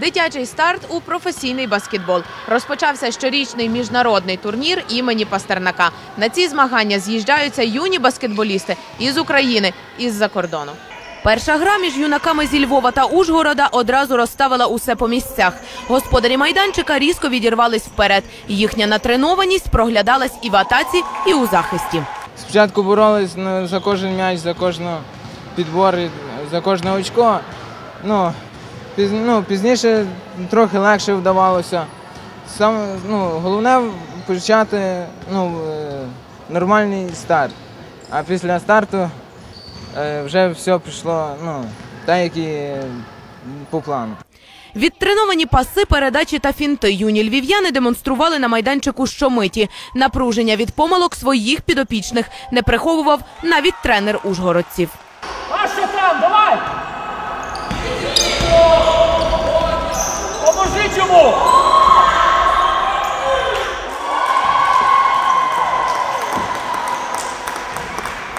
Дитячий старт у професійний баскетбол. Розпочався щорічний міжнародний турнір імені Пастернака. На ці змагання з'їжджаються юні баскетболісти із України і з-за кордону. Перша гра між юнаками зі Львова та Ужгорода одразу розставила усе по місцях. Господарі майданчика різко відірвались вперед. Їхня натренованість проглядалась і в атаці, і у захисті. Спочатку боролись ну, за кожен м'яч, за кожну підбор, за кожне очко. Ну, піз, ну, пізніше трохи легше вдавалося. Сам, ну, головне почати ну, е, нормальний старт. А після старту е, вже все пішло ну, так, як і по плану. Відтреновані паси, передачі та фінти юні львів'яни демонстрували на майданчику щомиті. Напруження від помилок своїх підопічних не приховував навіть тренер ужгородців. А що там? Давай! Йому!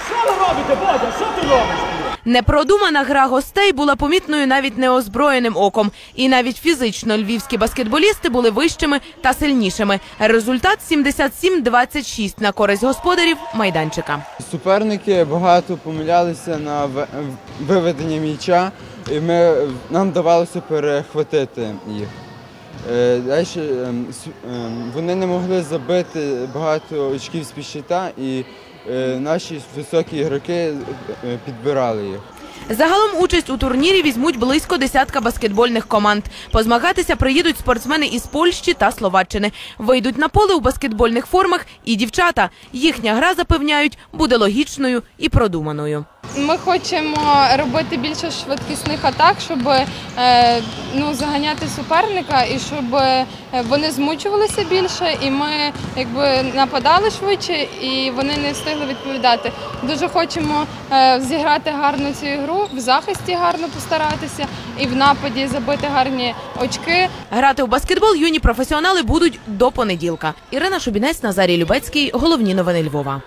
Що ви робите, Бодя? Що ти робиш? Непродумана гра гостей була помітною навіть неозброєним оком. І навіть фізично львівські баскетболісти були вищими та сильнішими. Результат 77-26 на користь господарів майданчика. Суперники багато помилялися на в- виведення м'яча, і ми, нам вдавалося перехватити їх. Вони не могли забити багато очків з щита, і е, наші високі ігроки е, підбирали їх. Загалом участь у турнірі візьмуть близько десятка баскетбольних команд. Позмагатися приїдуть спортсмени із Польщі та Словаччини. Вийдуть на поле у баскетбольних формах і дівчата. Їхня гра запевняють буде логічною і продуманою. Ми хочемо робити більше швидкісних атак, щоб е, ну, заганяти суперника і щоб е, вони змучувалися більше, і ми якби нападали швидше, і вони не встигли відповідати. Дуже хочемо е, зіграти гарно цю ігру, в захисті гарно постаратися і в нападі забити гарні очки. Грати у баскетбол юні професіонали будуть до понеділка. Ірина Шубінець, Назарій Любецький. Головні новини Львова.